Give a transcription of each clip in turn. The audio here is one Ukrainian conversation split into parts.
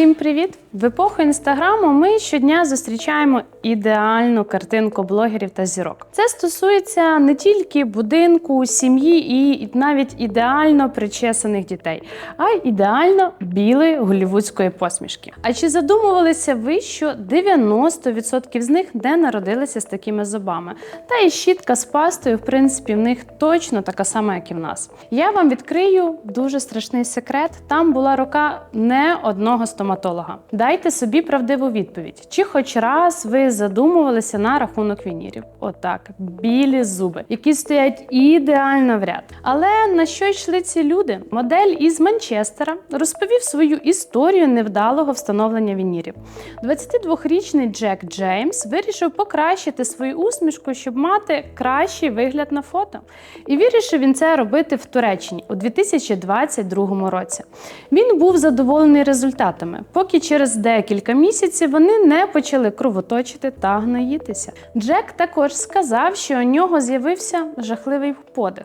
Всім привіт! В епоху інстаграму ми щодня зустрічаємо ідеальну картинку блогерів та зірок. Це стосується не тільки будинку, сім'ї і навіть ідеально причесаних дітей, а й ідеально білої голівудської посмішки. А чи задумувалися ви, що 90% з них не народилися з такими зубами? Та і щітка з пастою, в принципі, в них точно така сама, як і в нас. Я вам відкрию дуже страшний секрет. Там була рука не одного стоматолога. Дайте собі правдиву відповідь. Чи хоч раз ви задумувалися на рахунок вінірів? Отак, білі зуби, які стоять ідеально в ряд. Але на що йшли ці люди? Модель із Манчестера розповів свою історію невдалого встановлення вінірів. 22-річний Джек Джеймс вирішив покращити свою усмішку, щоб мати кращий вигляд на фото. І вирішив він це робити в Туреччині у 2022 році. Він був задоволений результатами, поки через декілька місяців вони не почали кровоточити та гноїтися. Джек також сказав, що у нього з'явився жахливий подих.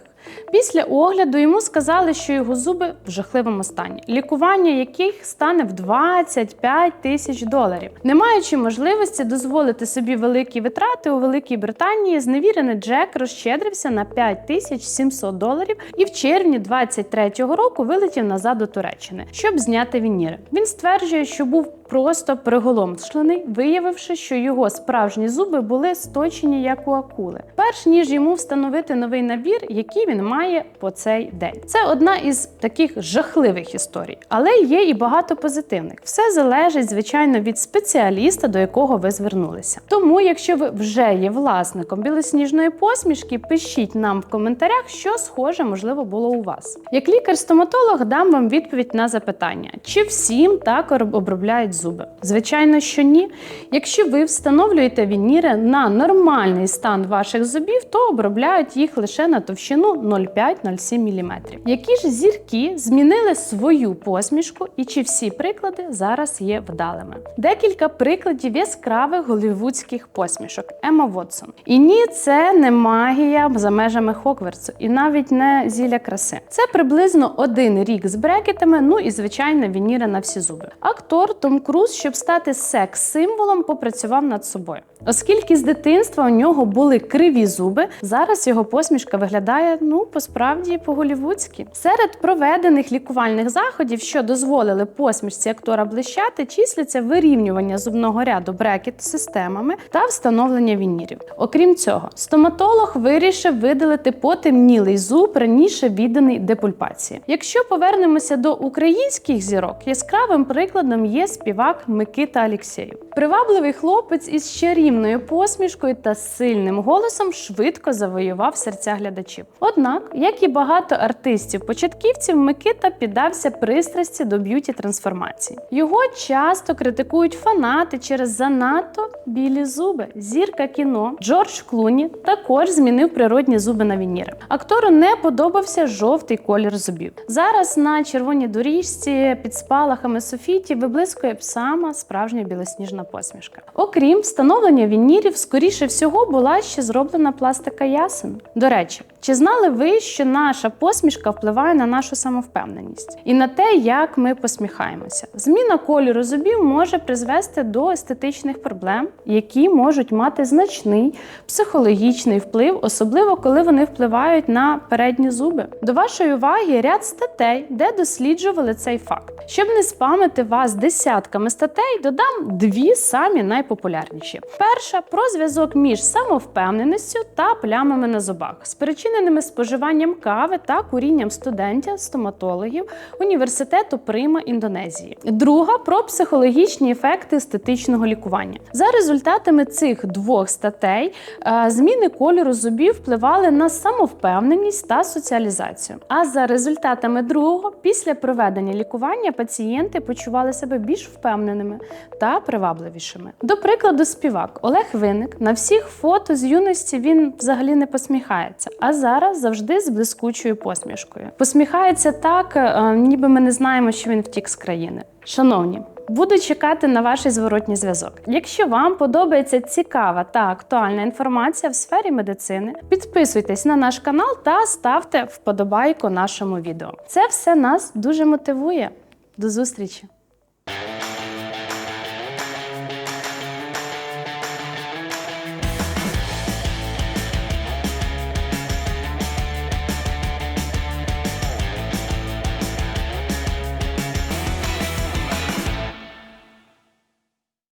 Після огляду йому сказали, що його зуби в жахливому стані, лікування яких стане в 25 тисяч доларів. Не маючи можливості дозволити собі великі витрати у Великій Британії, зневірений Джек розщедрився на 5 тисяч 700 доларів і в червні 23-го року вилетів назад до Туреччини, щоб зняти вініри. Він стверджує, що був просто приголомшлений, виявивши, що його справжні зуби були сточені як у акули, перш ніж йому встановити новий набір, який він має по цей день. Це одна із таких жахливих історій, але є і багато позитивних. Все залежить, звичайно, від спеціаліста, до якого ви звернулися. Тому, якщо ви вже є власником білосніжної посмішки, пишіть нам в коментарях, що схоже можливо було у вас. Як лікар-стоматолог дам вам відповідь на запитання, чи всім так обробляють зуби? Звичайно, що ні. Якщо ви встановлюєте вініри на нормальний стан ваших зубів, то обробляють їх лише на товщину 0,5-0,7 мм. Які ж зірки змінили свою посмішку і чи всі приклади зараз є вдалими? Декілька прикладів яскравих голівудських посмішок Ема Вотсон. І ні, це не магія за межами Хогвартсу і навіть не зілля краси. Це приблизно один рік з брекетами, ну і звичайно вініри на всі зуби. Актор Том Круз, щоб стати секс-символом, попрацював над собою. Оскільки з дитинства у нього були криві зуби, зараз його посмішка виглядає ну посправді по-голівудськи. Серед проведених лікувальних заходів, що дозволили посмішці актора блищати, числяться вирівнювання зубного ряду брекет системами та встановлення вінірів. Окрім цього, стоматолог вирішив видалити потемнілий зуб раніше відданий депульпації. Якщо повернемося до українських зірок, яскравим прикладом є співак Микита Алєксєєв. Привабливий хлопець із чарівною посмішкою та сильним голосом швидко завоював серця глядачів. Однак, як і багато артистів-початківців, Микита піддався пристрасті до б'юті трансформації. Його часто критикують фанати через занадто білі зуби. Зірка кіно Джордж Клуні також змінив природні зуби на вініри. Актору не подобався жовтий колір зубів. Зараз на червоній доріжці під спалахами софіті виблискує сама справжня білосніжна посмішка. Окрім встановлення вінірів, скоріше всього була ще зроблена пластика ясен. До речі, чи знали ви, що наша посмішка впливає на нашу самовпевненість і на те, як ми посміхаємося? Зміна кольору зубів може призвести до естетичних проблем, які можуть мати значний психологічний вплив, особливо коли вони впливають на передні зуби. До вашої уваги ряд статей, де досліджували цей факт. Щоб не спамити вас десятками статей, додам дві самі найпопулярніші. Перша про зв'язок між самовпевненістю та плямами на зубах, спричиненими споживанням кави та курінням студентів, стоматологів університету Прима Індонезії. Друга про психологічні ефекти естетичного лікування. За результатами цих двох статей е, зміни кольору зубів впливали на самовпевненість та соціалізацію. А за результатами другого, після проведення лікування пацієнти почували себе більш впевненими та привабливішими. До прикладу, співак Олег Винник на всіх фото з юності він взагалі не посміхається, а зараз завжди з блискучою посмішкою. Посміхається так, е, ніби ми не знаємо, що він втік з країни. Шановні. Буду чекати на ваш зворотній зв'язок. Якщо вам подобається цікава та актуальна інформація в сфері медицини, підписуйтесь на наш канал та ставте вподобайку нашому відео. Це все нас дуже мотивує. До зустрічі!